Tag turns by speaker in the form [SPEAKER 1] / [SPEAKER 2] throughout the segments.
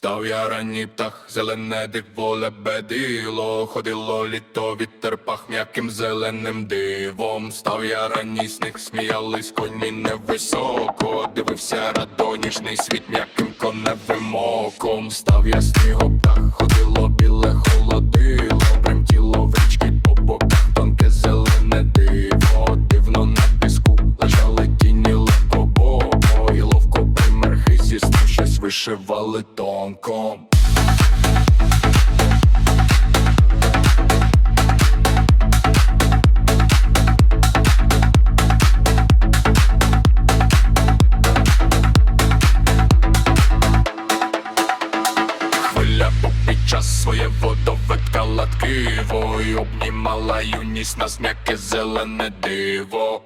[SPEAKER 1] Став я ранній птах, зелене диво лебедило, ходило літо, вітер пах м'яким зеленим дивом. Став я ранній сник, сміялись коні невисоко, дивився радоніжний світ м'яким коневим оком. Став я снігоптах, птах, біле вишивали тонком. Час своє водовитка латкиво І обнімала юність нас м'яке зелене диво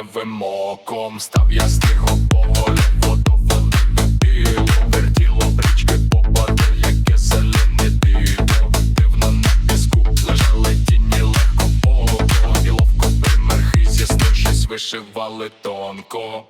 [SPEAKER 1] коневим оком Став я снігополем, водоводи біло Вертіло в річки попаде, яке зелене диво. Дивно на піску лежали тіні легко поло І ловко примерхи зі щось вишивали тонко